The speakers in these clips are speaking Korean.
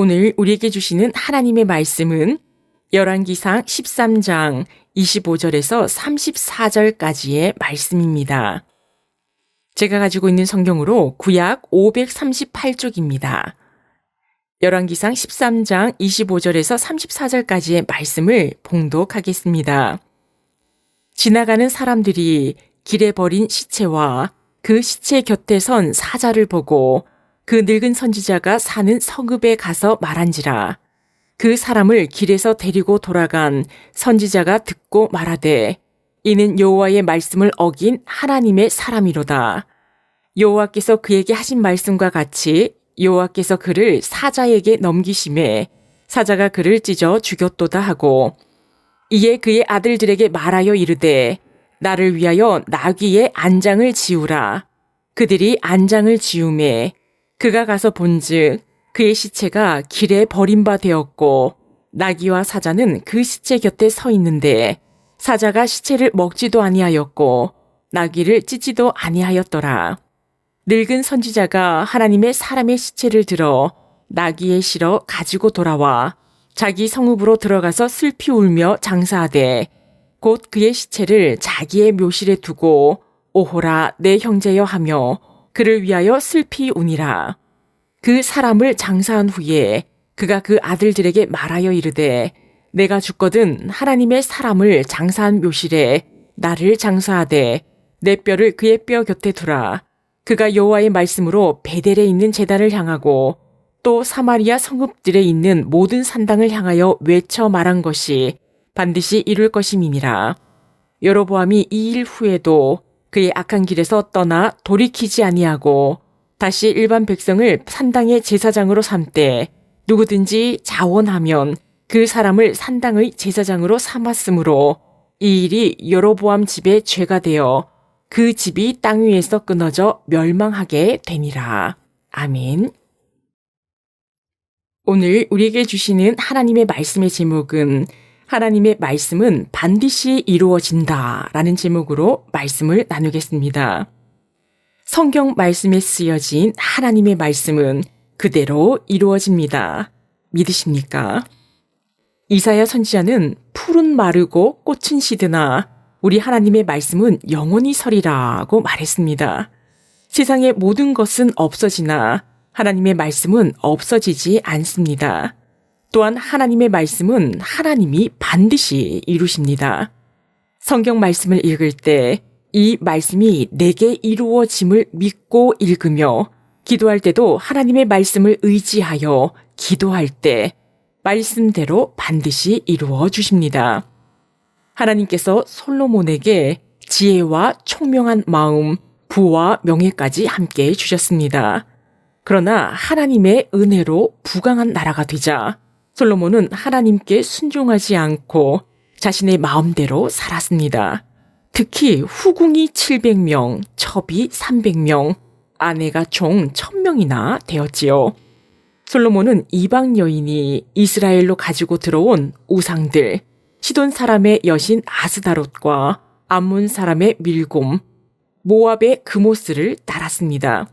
오늘 우리에게 주시는 하나님의 말씀은 열왕기상 13장 25절에서 34절까지의 말씀입니다. 제가 가지고 있는 성경으로 구약 538쪽입니다. 열왕기상 13장 25절에서 34절까지의 말씀을 봉독하겠습니다. 지나가는 사람들이 길에 버린 시체와 그 시체 곁에 선 사자를 보고 그 늙은 선지자가 사는 성읍에 가서 말한지라. 그 사람을 길에서 데리고 돌아간 선지자가 듣고 말하되 이는 여호와의 말씀을 어긴 하나님의 사람이로다. 여호와께서 그에게 하신 말씀과 같이 여호와께서 그를 사자에게 넘기심에 사자가 그를 찢어 죽였도다 하고 이에 그의 아들들에게 말하여 이르되 나를 위하여 나귀의 안장을 지우라. 그들이 안장을 지우매 그가 가서 본즉 그의 시체가 길에 버림바 되었고 나귀와 사자는 그 시체 곁에 서 있는데 사자가 시체를 먹지도 아니하였고 나귀를 찢지도 아니하였더라. 늙은 선지자가 하나님의 사람의 시체를 들어 나귀에 실어 가지고 돌아와 자기 성읍으로 들어가서 슬피 울며 장사하되 곧 그의 시체를 자기의 묘실에 두고 오호라 내 형제여 하며 그를 위하여 슬피 우니라. 그 사람을 장사한 후에 그가 그 아들들에게 말하여 이르되 내가 죽거든 하나님의 사람을 장사한 묘실에 나를 장사하되 내 뼈를 그의 뼈 곁에 두라. 그가 여호와의 말씀으로 베델에 있는 제단을 향하고 또 사마리아 성읍들에 있는 모든 산당을 향하여 외쳐 말한 것이 반드시 이룰 것임이니라. 여로보암이 이 일 후에도 그의 악한 길에서 떠나 돌이키지 아니하고 다시 일반 백성을 산당의 제사장으로 삼되 누구든지 자원하면 그 사람을 산당의 제사장으로 삼았으므로 이 일이 여로보암 집의 죄가 되어 그 집이 땅 위에서 끊어져 멸망하게 되니라. 아멘. 오늘 우리에게 주시는 하나님의 말씀의 제목은 하나님의 말씀은 반드시 이루어진다 라는 제목으로 말씀을 나누겠습니다. 성경 말씀에 쓰여진 하나님의 말씀은 그대로 이루어집니다. 믿으십니까? 이사야 선지자는 푸른 마르고 꽃은 시드나 우리 하나님의 말씀은 영원히 서리라고 말했습니다. 세상의 모든 것은 없어지나 하나님의 말씀은 없어지지 않습니다. 또한 하나님의 말씀은 하나님이 반드시 이루십니다. 성경 말씀을 읽을 때 이 말씀이 내게 이루어짐을 믿고 읽으며 기도할 때도 하나님의 말씀을 의지하여 기도할 때 말씀대로 반드시 이루어 주십니다. 하나님께서 솔로몬에게 지혜와 총명한 마음, 부와 명예까지 함께 주셨습니다. 그러나 하나님의 은혜로 부강한 나라가 되자 솔로몬은 하나님께 순종하지 않고 자신의 마음대로 살았습니다. 특히 후궁이 700명, 첩이 300명, 아내가 총 1000명이나 되었지요. 솔로몬은 이방 여인이 이스라엘로 가지고 들어온 우상들, 시돈 사람의 여신 아스다롯과 암몬 사람의 밀곰, 모압의 그모스를 따랐습니다.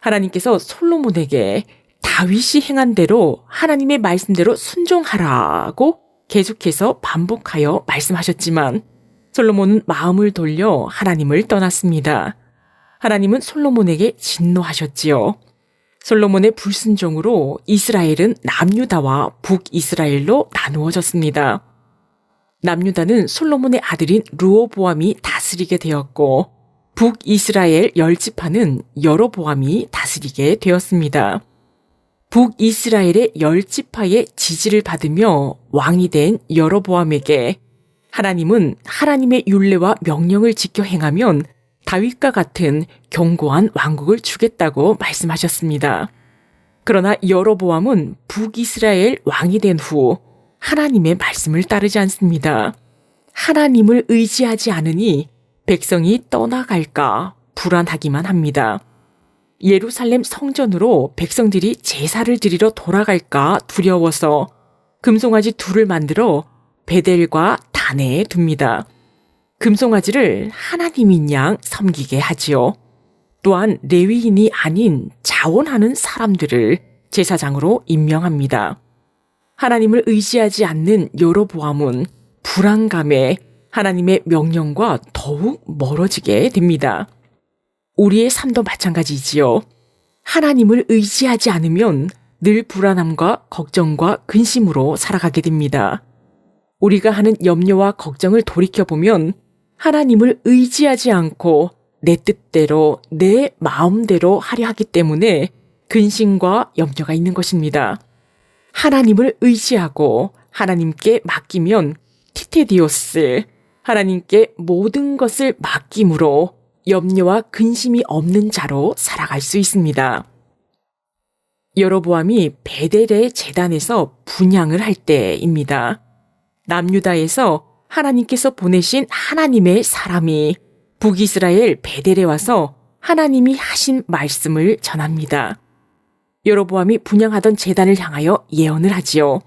하나님께서 솔로몬에게 다윗이 행한 대로 하나님의 말씀대로 순종하라고 계속해서 반복하여 말씀하셨지만 솔로몬은 마음을 돌려 하나님을 떠났습니다. 하나님은 솔로몬에게 진노하셨지요. 솔로몬의 불순종으로 이스라엘은 남유다와 북이스라엘로 나누어졌습니다. 남유다는 솔로몬의 아들인 루오보암이 다스리게 되었고 북이스라엘 열지파는 여로보암이 다스리게 되었습니다. 북이스라엘의 열지파의 지지를 받으며 왕이 된 여로보암에게 하나님은 하나님의 윤례와 명령을 지켜 행하면 다윗과 같은 견고한 왕국을 주겠다고 말씀하셨습니다. 그러나 여로보암은 북이스라엘 왕이 된 후 하나님의 말씀을 따르지 않습니다. 하나님을 의지하지 않으니 백성이 떠나갈까 불안하기만 합니다. 예루살렘 성전으로 백성들이 제사를 드리러 돌아갈까 두려워서 금송아지 둘을 만들어 베델과 단에 둡니다. 금송아지를 하나님인 양 섬기게 하지요. 또한 레위인이 아닌 자원하는 사람들을 제사장으로 임명합니다. 하나님을 의지하지 않는 여로보암은 불안감에 하나님의 명령과 더욱 멀어지게 됩니다. 우리의 삶도 마찬가지지요. 하나님을 의지하지 않으면 늘 불안함과 걱정과 근심으로 살아가게 됩니다. 우리가 하는 염려와 걱정을 돌이켜보면 하나님을 의지하지 않고 내 뜻대로 내 마음대로 하려 하기 때문에 근심과 염려가 있는 것입니다. 하나님을 의지하고 하나님께 맡기면 티테디오스, 하나님께 모든 것을 맡김으로 염려와 근심이 없는 자로 살아갈 수 있습니다. 여로보암이 베델의 재단에서 분양을 할 때입니다. 남유다에서 하나님께서 보내신 하나님의 사람이 북이스라엘 베델에 와서 하나님이 하신 말씀을 전합니다. 여로보암이 분양하던 재단을 향하여 예언을 하지요.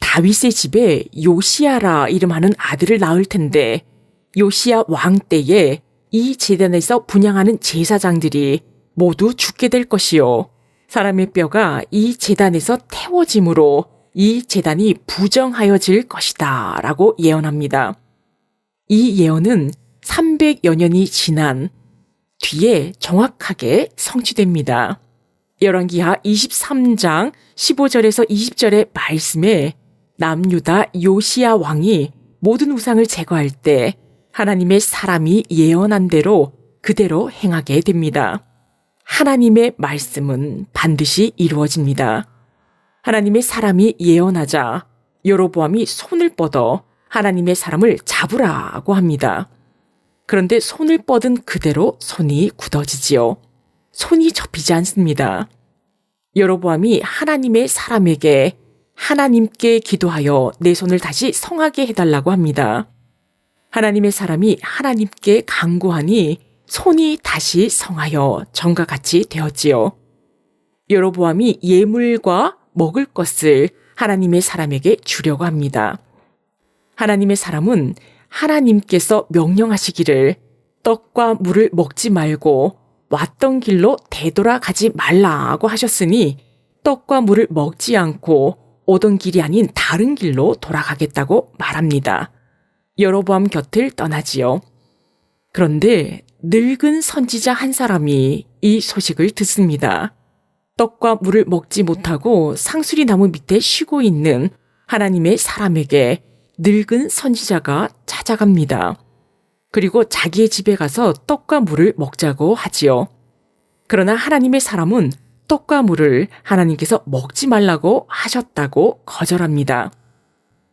다윗의 집에 요시아라 이름하는 아들을 낳을 텐데 요시아 왕 때에 이 재단에서 분양하는 제사장들이 모두 죽게 될 것이요. 사람의 뼈가 이 재단에서 태워짐으로 이 재단이 부정하여질 것이다 라고 예언합니다. 이 예언은 300여 년이 지난 뒤에 정확하게 성취됩니다. 열왕기하 23장 15절에서 20절의 말씀에 남유다 요시야 왕이 모든 우상을 제거할 때 하나님의 사람이 예언한 대로 그대로 행하게 됩니다. 하나님의 말씀은 반드시 이루어집니다. 하나님의 사람이 예언하자 여로보암이 손을 뻗어 하나님의 사람을 잡으라고 합니다. 그런데 손을 뻗은 그대로 손이 굳어지지요. 손이 접히지 않습니다. 여로보암이 하나님의 사람에게 하나님께 기도하여 내 손을 다시 성하게 해달라고 합니다. 하나님의 사람이 하나님께 강구하니 손이 다시 성하여 전과 같이 되었지요. 여로보암이 예물과 먹을 것을 하나님의 사람에게 주려고 합니다. 하나님의 사람은 하나님께서 명령하시기를 떡과 물을 먹지 말고 왔던 길로 되돌아가지 말라고 하셨으니 떡과 물을 먹지 않고 오던 길이 아닌 다른 길로 돌아가겠다고 말합니다. 여로보암 곁을 떠나지요. 그런데 늙은 선지자 한 사람이 이 소식을 듣습니다. 떡과 물을 먹지 못하고 상수리 나무 밑에 쉬고 있는 하나님의 사람에게 늙은 선지자가 찾아갑니다. 그리고 자기의 집에 가서 떡과 물을 먹자고 하지요. 그러나 하나님의 사람은 떡과 물을 하나님께서 먹지 말라고 하셨다고 거절합니다.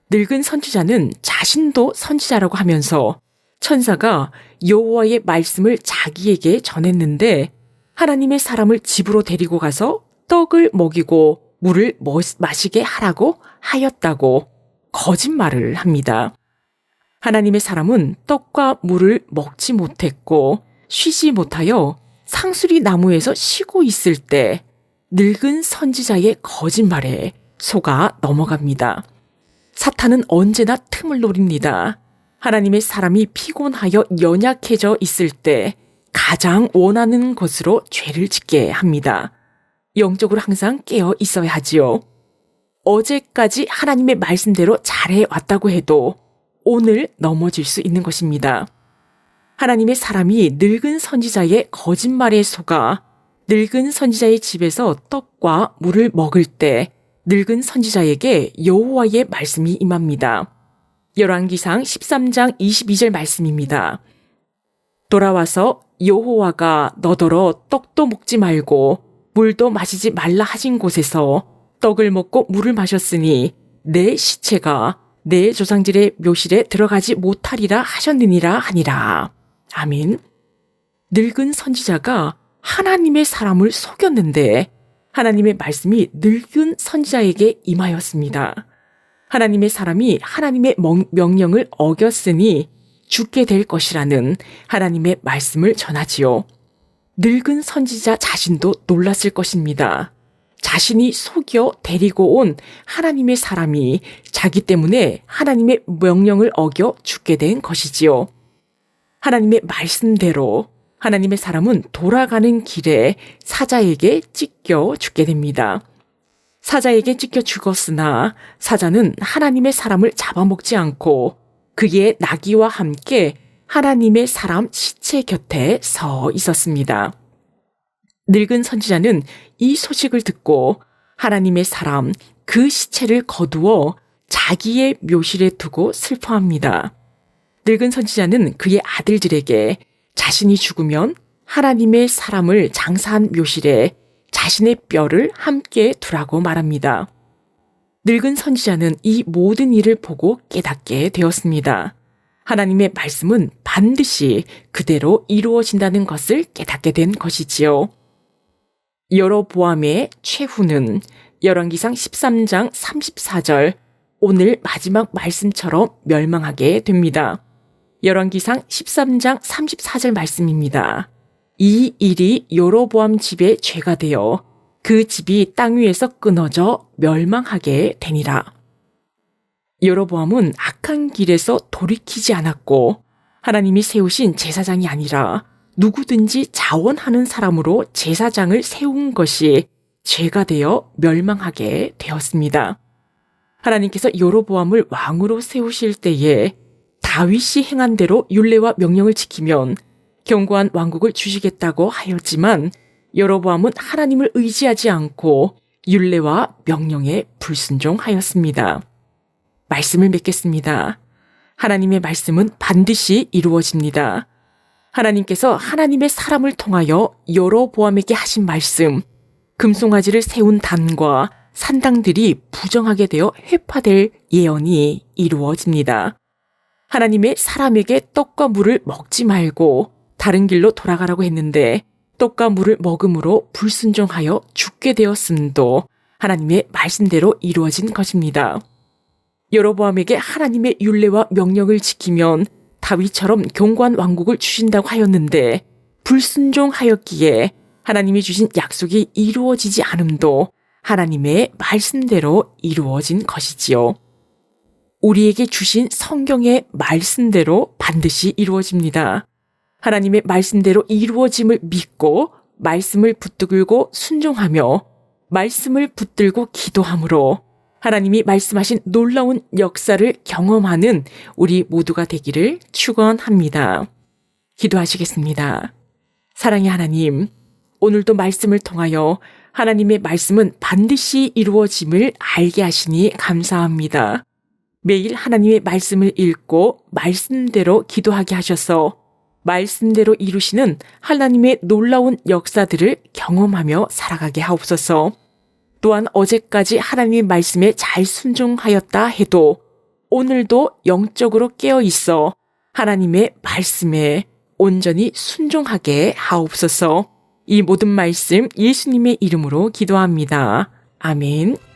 늙은 선지자는 자신도 선지자라고 하면서 천사가 여호와의 말씀을 자기에게 전했는데 하나님의 사람을 집으로 데리고 가서 떡을 먹이고 물을 마시게 하라고 하였다고 거짓말을 합니다. 하나님의 사람은 떡과 물을 먹지 못했고 쉬지 못하여 상수리 나무에서 쉬고 있을 때 늙은 선지자의 거짓말에 속아 넘어갑니다. 사탄은 언제나 틈을 노립니다. 하나님의 사람이 피곤하여 연약해져 있을 때 가장 원하는 것으로 죄를 짓게 합니다. 영적으로 항상 깨어 있어야 하지요. 어제까지 하나님의 말씀대로 잘해 왔다고 해도 오늘 넘어질 수 있는 것입니다. 하나님의 사람이 늙은 선지자의 거짓말에 속아 늙은 선지자의 집에서 떡과 물을 먹을 때 늙은 선지자에게 여호와의 말씀이 임합니다. 열왕기상 13장 22절 말씀입니다. 돌아와서 여호와가 너더러 떡도 먹지 말고 물도 마시지 말라 하신 곳에서 떡을 먹고 물을 마셨으니 내 시체가 내 조상들의 묘실에 들어가지 못하리라 하셨느니라 하니라. 아멘. 늙은 선지자가 하나님의 사람을 속였는데 하나님의 말씀이 늙은 선지자에게 임하였습니다. 하나님의 사람이 하나님의 명령을 어겼으니 죽게 될 것이라는 하나님의 말씀을 전하지요. 늙은 선지자 자신도 놀랐을 것입니다. 자신이 속여 데리고 온 하나님의 사람이 자기 때문에 하나님의 명령을 어겨 죽게 된 것이지요. 하나님의 말씀대로 하나님의 사람은 돌아가는 길에 사자에게 찢겨 죽게 됩니다. 사자에게 찢겨 죽었으나 사자는 하나님의 사람을 잡아먹지 않고 그의 나귀와 함께 하나님의 사람 시체 곁에 서 있었습니다. 늙은 선지자는 이 소식을 듣고 하나님의 사람 그 시체를 거두어 자기의 묘실에 두고 슬퍼합니다. 늙은 선지자는 그의 아들들에게 자신이 죽으면 하나님의 사람을 장사한 묘실에 자신의 뼈를 함께 두라고 말합니다. 늙은 선지자는 이 모든 일을 보고 깨닫게 되었습니다. 하나님의 말씀은 반드시 그대로 이루어진다는 것을 깨닫게 된 것이지요. 여로보암의 최후는 열왕기상 13장 34절 오늘 마지막 말씀처럼 멸망하게 됩니다. 열왕기상 13장 34절 말씀입니다. 이 일이 여로보암 집의 죄가 되어 그 집이 땅 위에서 끊어져 멸망하게 되니라. 여로보암은 악한 길에서 돌이키지 않았고 하나님이 세우신 제사장이 아니라 누구든지 자원하는 사람으로 제사장을 세운 것이 죄가 되어 멸망하게 되었습니다. 하나님께서 여로보암을 왕으로 세우실 때에 다윗이 행한 대로 율례와 명령을 지키면 견고한 왕국을 주시겠다고 하였지만 여로보암은 하나님을 의지하지 않고 율례와 명령에 불순종하였습니다. 말씀을 맺겠습니다. 하나님의 말씀은 반드시 이루어집니다. 하나님께서 하나님의 사람을 통하여 여로보암에게 하신 말씀, 금송아지를 세운 단과 산당들이 부정하게 되어 회파될 예언이 이루어집니다. 하나님의 사람에게 떡과 물을 먹지 말고 다른 길로 돌아가라고 했는데 떡과 물을 먹음으로 불순종하여 죽게 되었음도 하나님의 말씀대로 이루어진 것입니다. 여로보암에게 하나님의 율례와 명령을 지키면 다윗처럼 견고한 왕국을 주신다고 하였는데 불순종하였기에 하나님이 주신 약속이 이루어지지 않음도 하나님의 말씀대로 이루어진 것이지요. 우리에게 주신 성경의 말씀대로 반드시 이루어집니다. 하나님의 말씀대로 이루어짐을 믿고 말씀을 붙들고 순종하며 말씀을 붙들고 기도함으로 하나님이 말씀하신 놀라운 역사를 경험하는 우리 모두가 되기를 축원합니다. 기도하시겠습니다. 사랑의 하나님, 오늘도 말씀을 통하여 하나님의 말씀은 반드시 이루어짐을 알게 하시니 감사합니다. 매일 하나님의 말씀을 읽고 말씀대로 기도하게 하셔서 말씀대로 이루시는 하나님의 놀라운 역사들을 경험하며 살아가게 하옵소서. 또한 어제까지 하나님의 말씀에 잘 순종하였다 해도 오늘도 영적으로 깨어 있어 하나님의 말씀에 온전히 순종하게 하옵소서. 이 모든 말씀 예수님의 이름으로 기도합니다. 아멘.